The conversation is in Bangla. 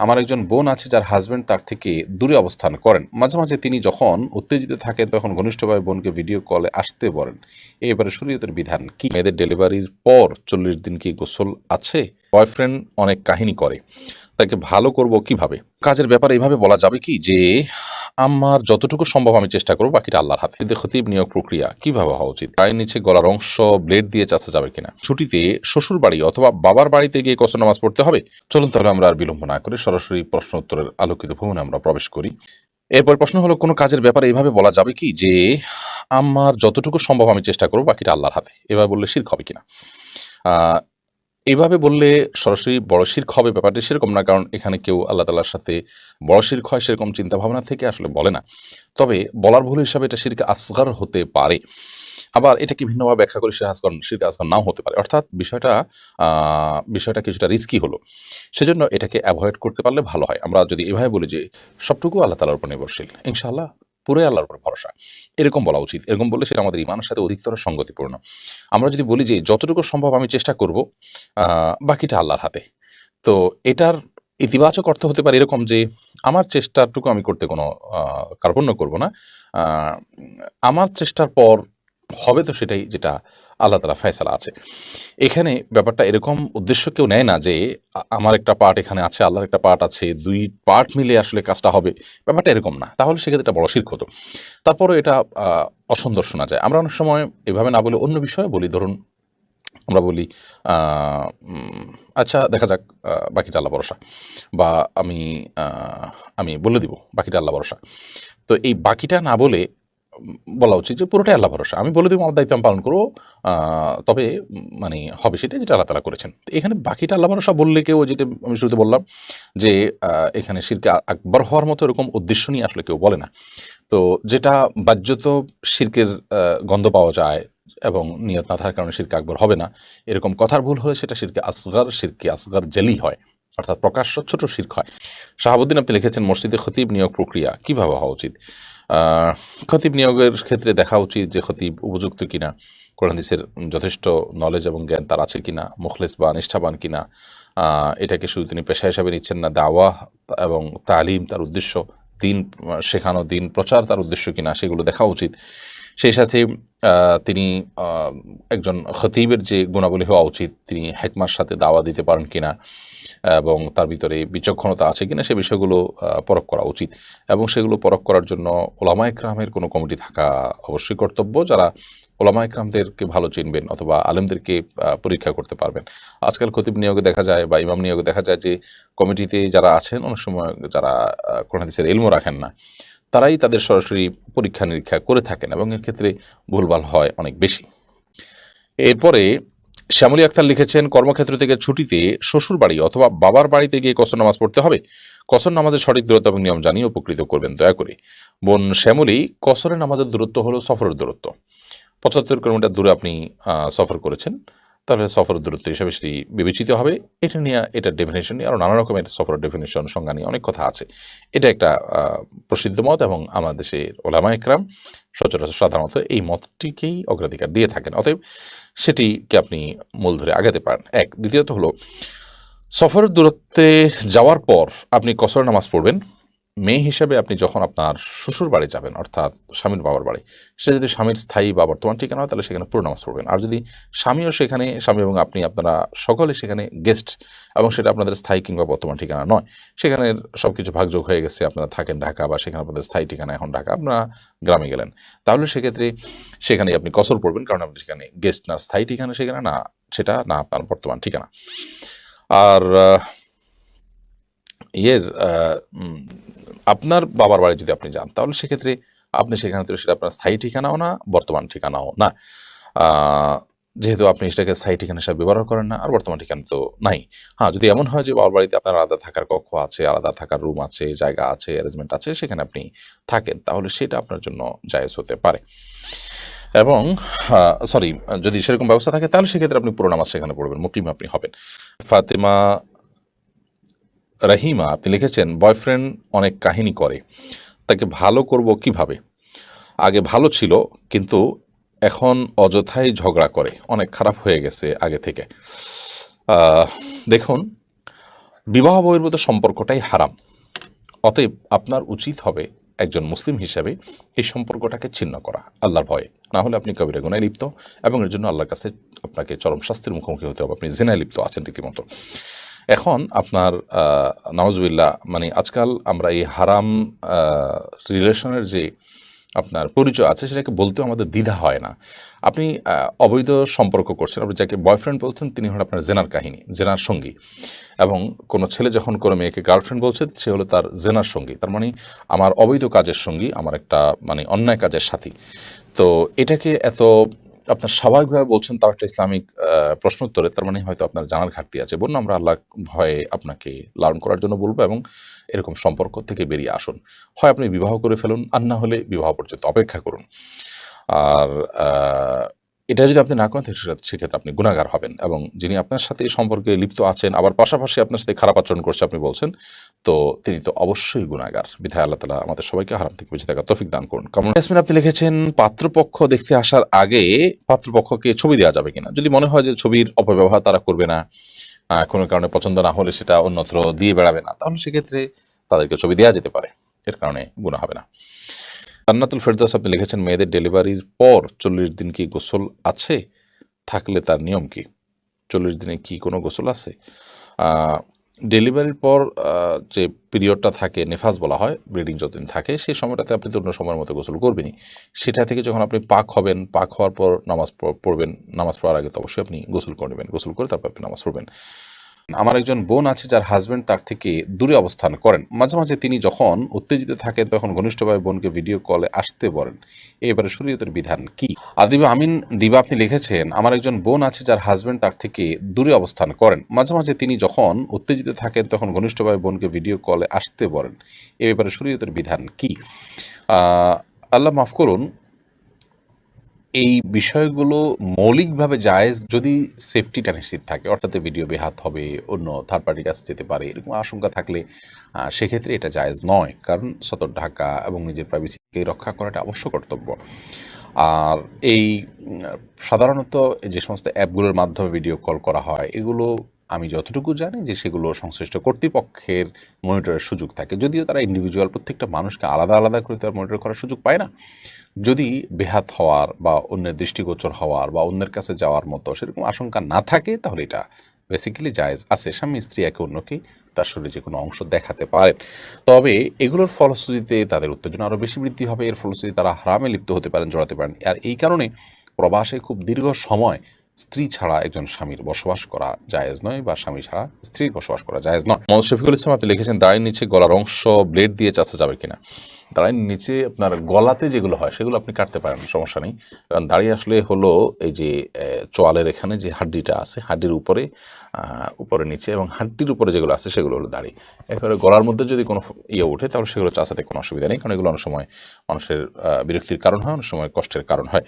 আমার একজন বোন আছে যার হাজব্যান্ড তার থেকে দূরে অবস্থান করেন। মাঝে মাঝে তিনি যখন উত্তেজিত থাকেন, তখন ঘনিষ্ঠভাবে বোনকে ভিডিও কলে আসতে বলেন। এবারে শরীয়তের বিধান কি? মেয়েদের ডেলিভারির পর চল্লিশ দিন কি গোসল আছে? বয়ফ্রেন্ড অনেক কাহিনী করে। তাকে ভালো করব কীভাবে? কাজের ব্যাপারে এইভাবে বলা যাবে কি যে আমার যতটুকু সম্ভব আমি চেষ্টা করব, বাকিটা আল্লাহর হাতে। কিন্তু খতিব নিয়োগ প্রক্রিয়া কীভাবে হওয়া উচিত? গায়ের নিচে গলার অংশ ব্লেড দিয়ে চাষা যাবে কিনা? ছুটিতে শ্বশুর বাড়ি অথবা বাবার বাড়িতে গিয়ে কসর নামাজ পড়তে হবে? চলুন তাহলে আমরা আর বিলম্ব না করে সরাসরি প্রশ্ন উত্তরের আলোকিত ভবনে আমরা প্রবেশ করি। এরপর প্রশ্ন হলো, কোনো কাজের ব্যাপারে এইভাবে বলা যাবে কি যে, আমার যতটুকু সম্ভব আমি চেষ্টা করব, বাকিটা আল্লাহর হাতে? এভাবে বললে শির্ক হবে কিনা? এইভাবে বললে সরাসরি বড় শির্ক হবে ব্যাপারটি সেরকম না, কারণ এখানে কেউ আল্লাহ তালার সাথে বড় শির্ক হয় সেরকম চিন্তা ভাবনা থেকে আসলে বলে না। তবে বলার ভুল হিসাবে এটা শিরকে আসগার হতে পারে। আবার এটাকে ভিন্নভাবে ব্যাখ্যা করে শির আসগর, শিরকে আসগর নাও হতে পারে। অর্থাৎ বিষয়টা বিষয়টা কিছুটা রিস্কি হলো। সেজন্য এটাকে অ্যাভয়েড করতে পারলে ভালো হয়। আমরা যদি এভাবে বলি যে সবটুকু আল্লাহ তালার উপর নির্ভরশীল, ইনশাআল্লাহ পুরোই আল্লাহর উপর ভরসা। এরকম বলা উচিত। এরকম বললে সেটা আমাদের ইমানের সাথে অধিকতর সঙ্গতিপূর্ণ। আমরা যদি বলি যে যতটুকু সম্ভব আমি চেষ্টা করব বাকিটা আল্লাহর হাতে। তো এটার ইতিবাচক অর্থ হতে পারে এরকম যে, আমার চেষ্টাটুকু আমি করতে কোনো কার্পণ্য করব না। আমার চেষ্টার পর হবে তো সেটাই যেটা আল্লাহ তালা ফয়সালা আছে। এখানে ব্যাপারটা এরকম উদ্দেশ্য কেউ নেয় না যে আমার একটা পার্ট এখানে আছে, আল্লাহর একটা পার্ট আছে, দুই পার্ট মিলে আসলে কাজটা হবে। ব্যাপারটা এরকম না। তাহলে সেক্ষেত্রে এটা বড় শির্ক হতো। তারপরে এটা অসুন্দর শোনা যায়। আমরা অনেক সময় এভাবে না বলে অন্য বিষয়ে বলি। ধরুন, আমরা বলি আচ্ছা দেখা যাক বাকিটা আল্লাহ ভরসা। বা আমি আমি বলে দিব, বাকিটা আল্লাহ ভরসা। তো এই বাকিটা না বলে বলা উচিত যে পুরোটাই আল্লাহ ভরসা। আমি বলে দিব, আমার দায়িত্ব আমি পালন করব। তবে মানে হবে সেটা যেটা আল্লাহ তালা করেছেন। এখানে বাকিটা আল্লাহ ভরসা বললে কেউ, যেটা আমি শুরুতে বললাম যে এখানে শিরকে আকবর হওয়ার মতো এরকম উদ্দেশ্য নিয়ে আসলে কেউ বলে না। তো যেটা বাহ্যত শির্কের গন্ধ পাওয়া যায় এবং নিয়ত না থাকার কারণে শিরকে আকবর হবে না, এরকম কথার ভুল হলে সেটা শিরকে আসগার শিরকে আসগার জেলি হয়। অর্থাৎ প্রকাশ্য ছোট শির্ক হয়। শাহাবুদ্দিন আপনি লিখেছেন, মসজিদে খতিব নিয়োগ প্রক্রিয়া কীভাবে হওয়া উচিত? খতিব নিয়োগের ক্ষেত্রে দেখা উচিত যে খতিব উপযুক্ত কিনা। কোরআন হাদিসের যথেষ্ট নলেজ এবং জ্ঞান তার আছে কিনা, মুখলেস বা নিষ্ঠাবান কিনা। এটাকে শুধু তিনি পেশা হিসাবে নিচ্ছেন না দাওয়া এবং তালিম তার উদ্দেশ্য, দিন শেখানো, দিন প্রচার তার উদ্দেশ্য কিনা, সেগুলো দেখা উচিত। সেই সাথে তিনি একজন খতিবের যে গুণাবলী হওয়া উচিত, তিনি হেকমার সাথে দাওয়া দিতে পারেন কিনা, এবং তার ভিতরে বিচক্ষণতা আছে কিনা সে বিষয়গুলো পরখ করা উচিত। এবং সেগুলো পরখ করার জন্য ওলামা একরামের কোনো কমিটি থাকা অবশ্যই কর্তব্য, যারা ওলামা একরামদেরকে ভালো চিনবেন অথবা আলেমদেরকে পরীক্ষা করতে পারবেন। আজকাল খতিব নিয়োগে দেখা যায় বা ইমাম নিয়োগে দেখা যায় যে কমিটিতে যারা আছেন, অনেক সময় যারা কোরআন হাদিসের এলমও রাখেন না। তারাই তাদের সরাসরি পরীক্ষা নিরীক্ষা করে থাকেন এবং এর ক্ষেত্রে ভুলভাল হয় অনেক বেশি। এরপরে শ্যামলী আক্তার লিখেছেন, কর্মক্ষেত্র থেকে ছুটিতে শ্বশুর বাড়ি অথবা বাবার বাড়িতে গিয়ে কসর নামাজ পড়তে হবে। কসর নামাজের সঠিক দূরত্ব এবং নিয়ম জানিয়ে উপকৃত করবেন দয়া করে। বোন শ্যামলী, কসরের নামাজের দূরত্ব হলো সফরের দূরত্ব। পঁচাত্তর কিলোমিটার দূরে আপনি সফর করেছেন। তাহলে সফর দূরত্ব হিসাবে সেটি বিবেচিত হবে। এটা নিয়ে এটার ডেফিনেশন নিয়ে আরও নানা রকমের সফর ডেফিনেশন সংজ্ঞা নিয়ে অনেক কথা আছে। এটা একটা প্রসিদ্ধ মত এবং আমাদের দেশের ওলামা একরাম সচরাচর সাধারণত এই মতটিকেই অগ্রাধিকার দিয়ে থাকেন। অতএব সেটিকে আপনি মূল ধরে আগাতে পারেন। এক, দ্বিতীয়ত হলো, সফরের দূরত্বে যাওয়ার পর আপনি কসর নামাজ পড়বেন। মেয়ে হিসাবে আপনি যখন আপনার শ্বশুর বাড়ি যাবেন, অর্থাৎ স্বামীর বাবার বাড়ি, সে যদি স্বামীর স্থায়ী বা বর্তমান ঠিকানা হয়, তাহলে সেখানে পুরো নামাজ পড়বেন। আর যদি স্বামীও সেখানে, স্বামী এবং আপনি আপনারা সকলে সেখানে গেস্ট এবং সেটা আপনাদের স্থায়ী কিংবা বর্তমান ঠিকানা নয়, সেখানে সব কিছু ভাগযোগ হয়ে গেছে, আপনারা থাকেন ঢাকা বা সেখানে আপনাদের স্থায়ী ঠিকানা এখন ঢাকা, আপনারা গ্রামে গেলেন। তাহলে সেক্ষেত্রে সেখানে আপনি কসর পড়বেন, কারণ আপনি সেখানে গেস্ট না, স্থায়ী ঠিকানা সেখানে না, সেটা না আপনার বর্তমান ঠিকানা। আর ইয়ের আপনার বাবার বাড়ি যদি আপনি যান, তাহলে সেক্ষেত্রে আপনি সেখানে তো সেটা আপনার স্থায়ী ঠিকানাও না, বর্তমান ঠিকানাও না। যেহেতু আপনি সেটাকে স্থায়ী ঠিকানা হিসাবে ব্যবহার করেন না, আর বর্তমান ঠিকানা তো নাই। হ্যাঁ যদি এমন হয় যে বাবার বাড়িতে আপনার আলাদা থাকার কক্ষ আছে, আলাদা থাকার রুম আছে, জায়গা আছে অ্যারেঞ্জমেন্ট আছে, সেখানে আপনি থাকেন, তাহলে সেটা আপনার জন্য জায়েজ হতে পারে। এবং সরি যদি সেরকম ব্যবস্থা থাকে, তাহলে সেক্ষেত্রে আপনি পুরো নামাজ সেখানে পড়বেন মুকিম আপনি হবেন। ফাতেমা রাহিমা, আপনি লিখেছেন, বয়ফ্রেন্ড অনেক কাহিনী করে। তাকে ভালো করব কীভাবে? আগে ভালো ছিল, কিন্তু এখন অযথাই ঝগড়া করে। অনেক খারাপ হয়ে গেছে আগে থেকে। দেখুন, বিবাহ বহির্ভূত সম্পর্কটাই হারাম। অতএব আপনার উচিত হবে একজন মুসলিম হিসাবে এই সম্পর্কটাকে ছিন্ন করা, আল্লাহর ভয়ে। না হলে আপনি কবিরা গুনায় লিপ্ত, এবং এর জন্য আল্লাহর কাছে আপনাকে চরম শাস্তির মুখোমুখি হতে হবে। আপনি জেনায় লিপ্ত আছেন রীতিমতো। এখন আপনার নওয়াজবিল্লা মানে আজকাল আমরা এই হারাম রিলেশনের যে আপনার পরিচয় আছে, সেটাকে বলতেও আমাদের দ্বিধা হয় না। আপনি অবৈধ সম্পর্ক করছেন, আপনি যাকে বয়ফ্রেন্ড বলছেন, তিনি হলো আপনার জেনার কাহিনী, জেনার সঙ্গী। এবং কোনো ছেলে যখন কোনো মেয়েকে গার্লফ্রেন্ড বলছে, সে হলো তার জেনার সঙ্গী। তার মানে আমার অবৈধ কাজের সঙ্গী, আমার একটা মানে অন্যায় কাজের সাথী। তো এটাকে এত আপনার স্বাভাবিকভাবে বলছেন তাও একটা ইসলামিক প্রশ্ন উত্তরে, তার মানে হয়তো আপনার জানার ঘাটতি আছে। বলুন, আমরা আল্লাহ ভয়ে আপনাকে লালন করার জন্য বলব এবং এরকম সম্পর্ক থেকে বেরিয়ে আসুন। হয় আপনি বিবাহ করে ফেলুন, আর না হলে বিবাহ পর্যন্ত অপেক্ষা করুন। আর এটা যদি আপনি না করেন সেক্ষেত্রে আপনি গুণাগার হবেন এবং যিনি আপনার সাথে এই সম্পর্কে লিপ্ত আছেন, আবার পাশাপাশি আপনার সাথে খারাপ আচরণ করছে আপনি বলছেন, তো তিনি তো অবশ্যই গুণাগার। বিধায় আল্লাহ তালা আমাদের সবাইকে হারাম থেকে বেঁচে থাকা তফিক দান করুন। কারণ ইয়াসমিন, আপনি লিখেছেন, পাত্রপক্ষ দেখতে আসার আগে পাত্রপক্ষকে ছবি দেওয়া যাবে কিনা? যদি মনে হয় যে ছবির অপব্যবহার তারা করবে না কোনো কারণে পছন্দ না হলে সেটা অন্যত্র দিয়ে বেড়াবে না, তাহলে সেক্ষেত্রে তাদেরকে ছবি দেওয়া যেতে পারে। এর কারণে গুণা হবে না। জান্নাতুল ফেরদৌস আপনি লিখেছেন, মেয়েদের ডেলিভারির পর চল্লিশ দিন কি গোসল আছে? থাকলে তার নিয়ম কি? চল্লিশ দিনে কি কোনো গোসল আছে? ডেলিভারির পর যে পিরিয়ডটা থাকে, নেফাস বলা হয়, ব্লিডিং যতদিন থাকে, সেই সময়টাতে আপনি তো অন্য সময়ের মতো গোসল করবেনই। সেটা থেকে যখন আপনি পাক হবেন, পাক হওয়ার পর নামাজ পড়বেন, নামাজ পড়ার আগে তো অবশ্যই আপনি গোসল করে নেবেন, গোসল করে তারপর আপনি নামাজ পড়বেন। আমার একজন বোন আছে যার হাজবেন্ড তার থেকে দূরে অবস্থান করেন। মাঝে মাঝে তিনি যখন উত্তেজিত থাকেন, তখন ঘনিষ্ঠভাবে বোনকে ভিডিও কলে আসতে বলেন। এবারে শরীয়তের বিধান কি? আদিবা আমিন দিবা আপনি লিখেছেন, আমার একজন বোন আছে যার হাজবেন্ড তার থেকে দূরে অবস্থান করেন। মাঝে মাঝে তিনি যখন উত্তেজিত থাকেন, তখন ঘনিষ্ঠভাবে বোনকে ভিডিও কলে আসতে বলেন। এ ব্যাপারে শরীয়তের বিধান কি? আল্লাহ মাফ করুন এই বিষয়গুলো মৌলিকভাবে জায়েজ যদি সেফটিটা নিশ্চিত থাকে, অর্থাৎ ভিডিও বেহাত হবে, অন্য থার্ড পার্টির কাছে যেতে পারে, এরকম আশঙ্কা থাকলে সেক্ষেত্রে এটা জায়েজ নয়। কারণ সতর ঢাকা এবং নিজের প্রাইভেসিকে রক্ষা করাটা অবশ্য কর্তব্য। আর এই সাধারণত যে সমস্ত অ্যাপগুলোর মাধ্যমে ভিডিও কল করা হয়, এগুলো আমি যতটুকু জানি যে সেগুলো সংশ্লিষ্ট কর্তৃপক্ষের মনিটরের সুযোগ থাকে। যদিও তারা ইন্ডিভিজুয়াল প্রত্যেকটা মানুষকে আলাদা আলাদা করে তার মনিটর করার সুযোগ পায় না। যদি বেহাত হওয়ার বা অন্যের দৃষ্টিগোচর হওয়ার বা অন্যের কাছে যাওয়ার মতো সেরকম আশঙ্কা না থাকে, তাহলে এটা বেসিক্যালি জায়েজ আছে। স্বামী, স্ত্রী, একে অন্যকে তার শরীরে যে কোনো অংশ দেখাতে পারেন। তবে এগুলোর ফলশ্রুতিতে তাদের উত্তেজনা আরও বেশি বৃদ্ধি হবে। এর ফলশ্রুতি তারা হারামে লিপ্ত হতে পারেন, জড়াতে পারেন। আর এই কারণে প্রবাসে খুব দীর্ঘ সময় স্ত্রী ছাড়া একজন স্বামীর বসবাস করা জায়েজ নয় বা স্বামী ছাড়া স্ত্রীর বসবাস করা জায়েজ নয়। মোহাম্মদ শফিকুল ইসলাম আপনি লিখেছেন দাঁড়িয়ে নিচে গলার অংশ ব্লেড দিয়ে চাষা যাবে কিনা? দাঁড়িয়ে নিচে আপনার গলাতে যেগুলো হয়, সেগুলো আপনি কাটতে পারেন, সমস্যা নেই। কারণ দাঁড়িয়ে আসলে হলো এই যে চোয়ালের এখানে যে হাড্ডিটা আছে, হাড্ডির উপরে উপরে নিচে এবং হাড্ডির উপরে যেগুলো আছে, সেগুলো হলো দাড়ি। একেবারে গলার মধ্যে যদি কোনো ইয়ে ওঠে, তাহলে সেগুলো চাষাতে কোনো অসুবিধা নেই, কারণ এগুলো অনেক সময় মানুষের বিরক্তির কারণ হয়, অনেক সময় কষ্টের কারণ হয়।